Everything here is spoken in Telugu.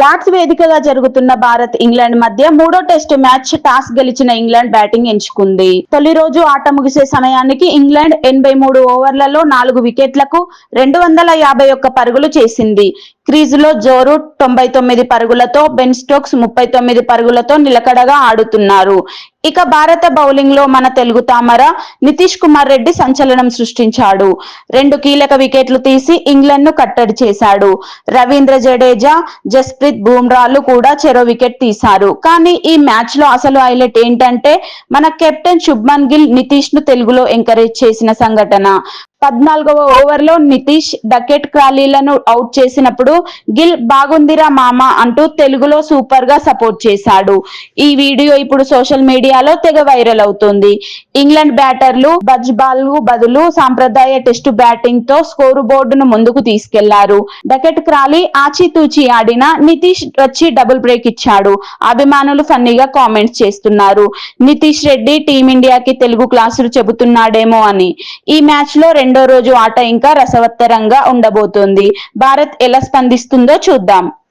లార్డ్స్ వేదికగా జరుగుతున్న భారత్ ఇంగ్లాండ్ మధ్య మూడో టెస్ట్ మ్యాచ్ టాస్ గెలిచిన ఇంగ్లాండ్ బ్యాటింగ్ ఎంచుకుంది. తొలి రోజు ఆట ముగిసే సమయానికి ఇంగ్లాండ్ ఎనభై మూడు ఓవర్లలో నాలుగు వికెట్లకు రెండు వందల యాభై ఒక్క పరుగులు చేసింది. క్రీజులో జోరు తొంభై తొమ్మిది పరుగులతో బెన్ స్టోక్స్ ముప్పై తొమ్మిది పరుగులతో నిలకడగా ఆడుతున్నారు. ఇక భారత బౌలింగ్లో మన తెలుగు తామర నితీష్ కుమార్ రెడ్డి సంచలనం సృష్టించాడు. రెండు కీలక వికెట్లు తీసి ఇంగ్లాండ్ను కట్టడి చేశాడు. రవీంద్ర జడేజా జస్ప్రీత్ బూమ్రాలు కూడా చెరో వికెట్ తీశారు. కానీ ఈ మ్యాచ్లో అసలు హైలైట్ ఏంటంటే మన కెప్టెన్ శుభ్మన్ గిల్ నితీష్ను తెలుగులో ఎంకరేజ్ చేసిన సంఘటన. పద్నాలుగవ ఓవర్లో నితీష్ డకెట్ క్రాలీలను అవుట్ చేసినప్పుడు గిల్ బాగుందిరా మామ అంటూ తెలుగులో సూపర్గా సపోర్ట్ చేశాడు. ఈ వీడియో ఇప్పుడు సోషల్ మీడియాలో తెగ వైరల్ అవుతుంది. ఇంగ్లాండ్ బ్యాటర్లు బజ్ బాల్ బదులు సాంప్రదాయ టెస్టు బ్యాటింగ్తో స్కోరు బోర్డును ముందుకు తీసుకెళ్ళారు. డకెట్ క్రాలీ ఆచితూచి ఆడిన నితీష్ వచ్చి డబుల్ బ్రేక్ ఇచ్చాడు. అభిమానులు ఫన్నీగా కామెంట్స్ చేస్తున్నారు. నితీష్ రెడ్డి టీమిండియాకి తెలుగు క్లాసులు చెబుతున్నాడేమో అని. ఈ మ్యాచ్లో రెండు రెండో రోజు ఆట ఇంకా రసవత్తరంగా ఉండబోతోంది. భారత్ ఎలా స్పందిస్తుందో చూద్దాం.